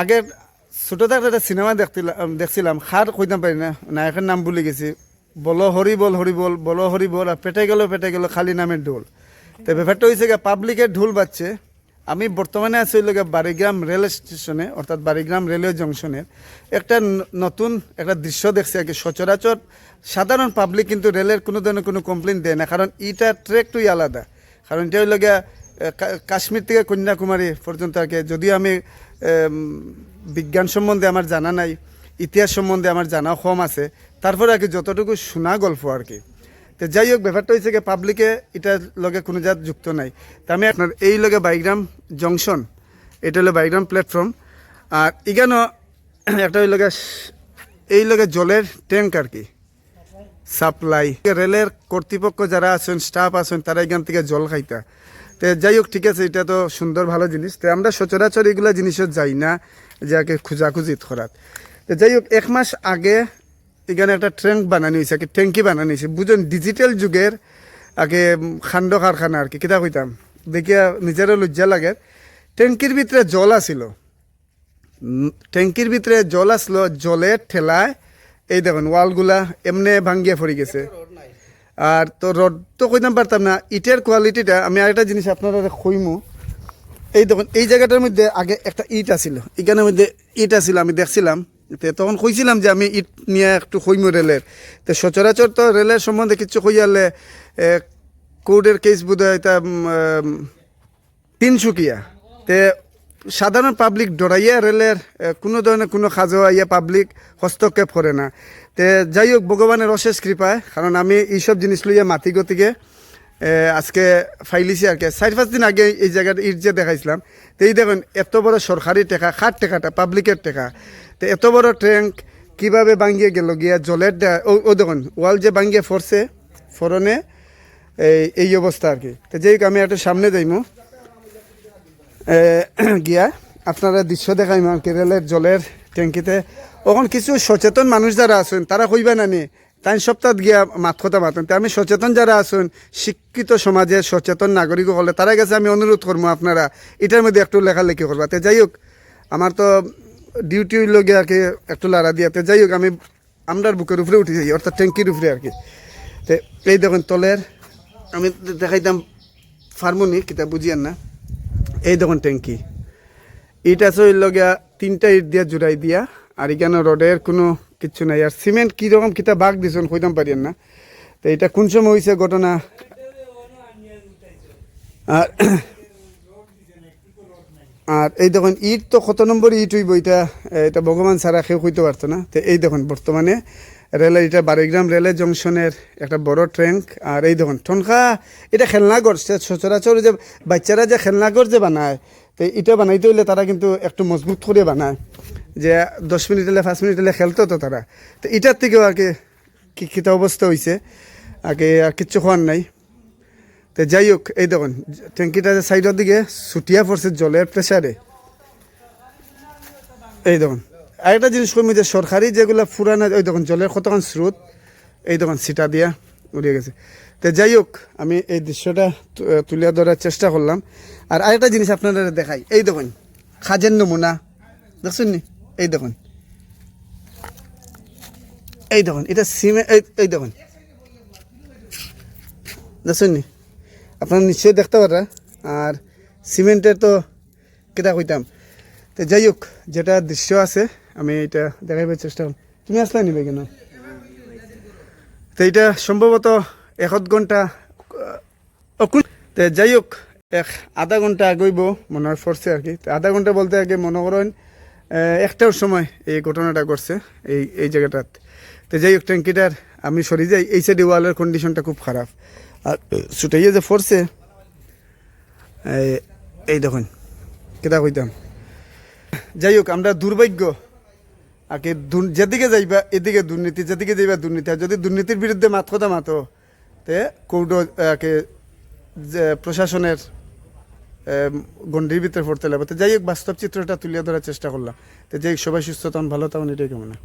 আগের ছোটো থাকতে একটা সিনেমা দেখছিলাম দেখছিলাম। খার কইতাম পারি না, নায়কের নাম ভুলে গেছি। বলো হরি বল হরি বল, বলো হরি বল আর পেটে গেল পেটে গেল, খালি নামের ঢোল। তো ব্যাপারটা হয়েছে গিয়ে পাবলিকের ঢোল বাজছে। আমি বর্তমানে আছি লোক বারিগ্রাম রেল স্টেশনে অর্থাৎ বারিগ্রাম রেলওয়ে জংশনের একটা নতুন একটা দৃশ্য দেখছি আর কি সচরাচর সাধারণ পাবলিক কিন্তু রেলের কোনো ধরনের কোনো কমপ্লেন দেয় না, কারণ ইটা ট্রেকটুই আলাদা। কারণ এটা হইল কাশ্মীর থেকে কন্যাকুমারী পর্যন্ত কি। যদিও আমি বিজ্ঞান সম্বন্ধে আমার জানা নাই, ইতিহাস সম্বন্ধে আমার জানা কম আছে তারপরে আর কি যতটুকু শোনা গল্প আর কি। তো যাই হোক ব্যাপারটা হয়েছে কি পাবলিকে এটার লগে কোনো জাত যুক্ত নাই। তা আমি আপনার এই লগে বাইগ্রাম জংশন এটা হলো বাইগ্রাম প্ল্যাটফর্ম আর এখানেও একটা হইল গিয়া স- এই লগে জলের ট্যাঙ্ক আর কি। সাপ্লাই রেলের কর্তৃপক্ষ যারা আছেন স্টাফ আছেন তারা এখান থেকে জল খাইতা। তো যাই হোক ঠিক আছে এটা তো সুন্দর ভালো জিনিস। তো আমরা সচরাচর এগুলা জিনিসও যাই না যাকে খোঁজাখুঁজি করাত তো যাই হোক এক মাস আগে এখানে একটা ট্যাঙ্ক বানানো হয়েছে আর কি ট্যাঙ্কি বানানো হয়েছে। বুঝুন ডিজিটাল যুগের আগে খান্ড কারখানা আর কি কিতা কইতাম? দেখিয়া নিজেরও লজ্জা লাগে। ট্যাঙ্কির ভিতরে জল উম, ট্যাঙ্কির ভিতরে জল আসলো জলের ঠেলায় এই দেখুন ওয়ালগুলা এমনি ভাঙ্গিয়ে পড়ে গেছে। আর তো রড, তো কইতাম পারতাম না, ইটের কোয়ালিটিটা আমি আরেকটা জিনিস আপনারা কইমু। এই দেখুন, এই জায়গাটার মধ্যে আগে একটা ইট আছিল, এখানের মধ্যে ইট আছিল, আমি দেখছিলাম। তে তখন কইছিলাম যে আমি ইট নিয়ে একটু কইমু রেলের। তো সচরাচর তো রেলের সম্বন্ধে কিছু কইয়ালে কোর্টের কেস বোধ হয় এটা তিনসুকিয়া তে সাধারণ পাবলিক ডরাইয়া রেলের কোনো ধরনের কোনো খাজো ইয়ে পাবলিক হস্তক্ষেপ করে না। তে, যাই হোক ভগবানের অশেষ কৃপায় কারণ আমি এইসব জিনিস লইয়া মাতি গতিকে আজকে ফাইলিছি আর কি চার পাঁচ দিন আগে এই জায়গাটা ইট যে দেখাইছিলাম, তো এই দেখুন, এত বড় সরকারি টেকা খাট টেকাটা পাবলিকের টেকা। তো এত বড় ট্যাঙ্ক কীভাবে ভাঙ্গিয়ে গেল গিয়া জলের ও ও দেখুন ওয়াল যে ভাঙ্গিয়ে ফরছে ফরনে এই এই অবস্থা আর কি তো যাই আমি একটু সামনে যাইমু। গিয়া আপনারা দৃশ্য দেখাইম আর কি জলের ট্যাঙ্কিতে ওখন কিছু সচেতন মানুষ যারা আছেন, তারা কইবা নানি তাই সপ্তাহ গিয়া মাত কথা মাতেন তে আমি সচেতন যারা আছেন, শিক্ষিত সমাজের সচেতন নাগরিক হলে তারা কাছে আমি অনুরোধ করব আপনারা এটার মধ্যে একটু লেখালেখি করবা তে যাই হোক আমার তো ডিউটি আর কি একটু লাড়া দিয়াতে যাই হোক, আমি আমরার বুকের উপরে উঠে যাই অর্থাৎ ট্যাঙ্কির উপরে আর কি। তে এই দেখুন, তলের, আমি দেখাইতাম ফার্মনি কিতা বুঝিয়ান না। এই দেখুন ট্যাঙ্কি। ইট আছে হইল গিয়া তিনটা ইট দিয়া জুড়াই দিয়া, আর এখানে রডের কোনো কিচ্ছু নাই। আর সিমেন্ট কীরকম কিতা বাঘ দিছন কইতাম পারিয়েন না। তো এটা কোন সময় হয়েছে ঘটনা? আর আর এই দেখুন, ইট তো কত নম্বর ইট হইব এটা? এটা ভগবান ছাড়া কেউ কইতে পারতো না। তো এই দেখুন, বর্তমানে রেলের এটা বারিগ্রাম রেলের জংশনের একটা বড় ট্রেঙ্ক, আর এই দেখুন ঠনখা এটা খেলনাঘর সে সচরাচর যে বাচ্চারা যে খেলনাঘর যে বানায়, তো এটা বানাইতে হইলে তারা কিন্তু একটু মজবুত করে বানায়। যে দশ মিনিট হলে, পাঁচ মিনিট হলে খেলতো তো তারা। তো এটার থেকেও আর কি কি অবস্থা হয়েছে আগে আর কিচ্ছু খাওয়ার নাই। তো যাই হোক, এই দেখুন, ট্যাঙ্কিটা যে সাইডের দিকে ছুটিয়া পড়ছে জলের প্রেসারে এই দেখুন আরেকটা জিনিস কমি যে সরকারি যেগুলো ফুরানো, ওই দোকান জলের কতক্ষণ স্রোত, এই দোকান সিটা দিয়া উড়িয়ে গেছে। তো যাই হোক, আমি এই দৃশ্যটা তুলে ধরার চেষ্টা করলাম। আর আরেকটা জিনিস আপনারা দেখাই, এই দেখুন, খাজের নমুনা, দেখছেন নি? এই দেখুন এই দেখুন, এটা সিমে, এই এই দেখুন, দেখছেন নি? আপনারা নিশ্চয়ই দেখতে পারা আর সিমেন্টের তো কেটা কইতাম। তো যাই হোক, যেটা দৃশ্য আছে আমি এটা দেখাইবার চেষ্টা করলাম তুমি আসলে নিবে কেন? তো এটা সম্ভবত এক ঘণ্টা তো যাই হোক, এক আধা ঘণ্টা আগইব, মনে হয় ফরছে আর কি। আধা ঘণ্টা বলতে আগে মনে করেন একটার সময় এই ঘটনাটা ঘটছে, এই এই জায়গাটাত। তো যাই হোক, ট্যাঙ্কিটার আমি সরি যাই, এই সাইডে ওয়ালের কন্ডিশনটা খুব খারাপ। আর ছুটাইয়ে যে ফরছে এই দেখুন, কেটা কইতাম। যাই হোক, আমরা দুর্ভাগ্য আগে কি যেদিকে যাইবা, এদিকে দুর্নীতি, যেদিকে যাইবা দুর্নীতি। আর যদি দুর্নীতির বিরুদ্ধে মাত কথা মাতো, তে কৌড প্রশাসনের গণ্ডির ভিতরে পড়তে লাগবে। তো যাই হোক, বাস্তব চিত্রটা তুলে ধরার চেষ্টা করলাম। তো যাই সবাই সুস্থ তখন ভালো তখন এটাই কামনা।